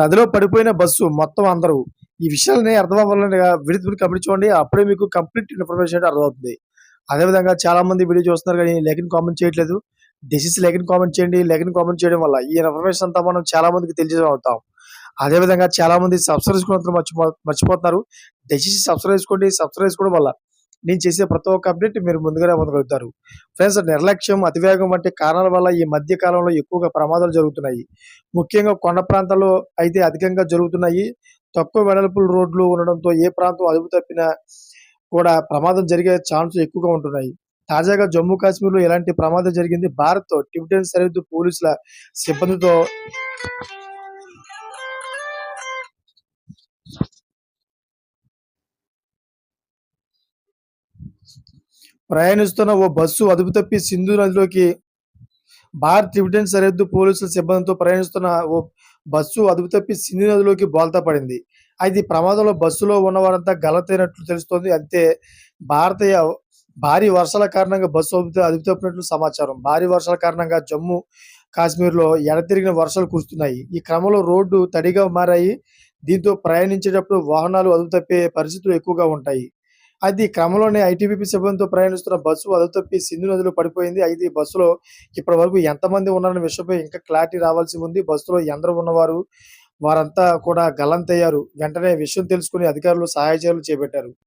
నదిలో పడిపోయిన బస్సు మొత్తం అందరూ. ఈ విషయాలని అర్థం అవ్వాలని విడిది కంప్లీట్ చూడండి. అప్పుడే మీకు కంప్లీట్ ఇన్ఫర్మేషన్ అయితే అర్థమవుతుంది. అదేవిధంగా చాలా మంది వీడియో చూస్తున్నారు కానీ లేఖని కామెంట్ చేయట్లేదు. డిసీజ్ లేఖని కామెంట్ చేయండి. లేఖని కామెంట్ చేయడం వల్ల ఈ ఇన్ఫర్మేషన్ అంతా మనం చాలా మందికి తెలియజే అవుతాం అదేవిధంగా చాలా మంది సబ్స్క్రైబ్ చేసుకోవడం మర్చిపో మర్చిపోతున్నారు. డిసీజ్ సబ్స్క్రైబ్ చేసుకోండి. సబ్స్క్రైబ్ చేసుకోవడం వల్ల నేను చేసే ప్రతి ఒక్క అప్డేట్ మీరు ముందుగానే పొందగలుగుతారు. ఫ్రెండ్స్ నిర్లక్ష్యం అతివేగం వంటి కారణాల వల్ల ఈ మధ్య కాలంలో ఎక్కువగా ప్రమాదాలు జరుగుతున్నాయి. ముఖ్యంగా కొండ ప్రాంతాల్లో అయితే అధికంగా జరుగుతున్నాయి. తక్కువ వెడల్పుల రోడ్లు ఉండడంతో ఏ ప్రాంతం అదుపు తప్పినా కూడా ప్రమాదం జరిగే ఛాన్స్ ఎక్కువగా ఉంటున్నాయి. తాజాగా జమ్మూ కాశ్మీర్లో ఎలాంటి ప్రమాదం జరిగింది? భారత్ టిబెటన్ సరిహద్దు పోలీసుల సిబ్బందితో ప్రయాణిస్తున్న ఓ బస్సు అదుపు తప్పి సింధు నదిలోకి భారత్ టిబెటన్ సరిహద్దు పోలీసుల సిబ్బందితో ప్రయాణిస్తున్న ఓ బస్సు అదుపు తప్పి సింధు నదిలోకి బోల్తా పడింది. అయితే ఈ ప్రమాదంలో బస్సులో ఉన్నవారంతా గలతైనట్లు తెలుస్తోంది. అంతే భారతీయ భారీ వర్షాల కారణంగా బస్సు అదుపు అదుపు తప్పినట్లు సమాచారం. భారీ వర్షాల కారణంగా జమ్మూ కాశ్మీర్లో ఎడతెరిగిన వర్షాలు కురుస్తున్నాయి. ఈ క్రమంలో రోడ్డు తడిగా మారాయి. దీంతో ప్రయాణించేటప్పుడు వాహనాలు అదుపు తప్పే పరిస్థితులు ఎక్కువగా ఉంటాయి. అది క్రమంలోనే ఐటీబీపీ సిబ్బందితో ప్రయాణిస్తున్న బస్సు అదుపు తప్పి సింధు నదిలో పడిపోయింది. అయితే ఈ బస్సులో ఇప్పటి వరకు ఎంతమంది ఉన్నారనే విషయంపై ఇంకా క్లారిటీ రావాల్సి ఉంది. బస్సులో ఎందరు ఉన్నవారు వారంతా కూడా గల్లంతయ్యారు. వెంటనే విషయం తెలుసుకుని అధికారులు సహాయ చర్యలు చేపట్టారు.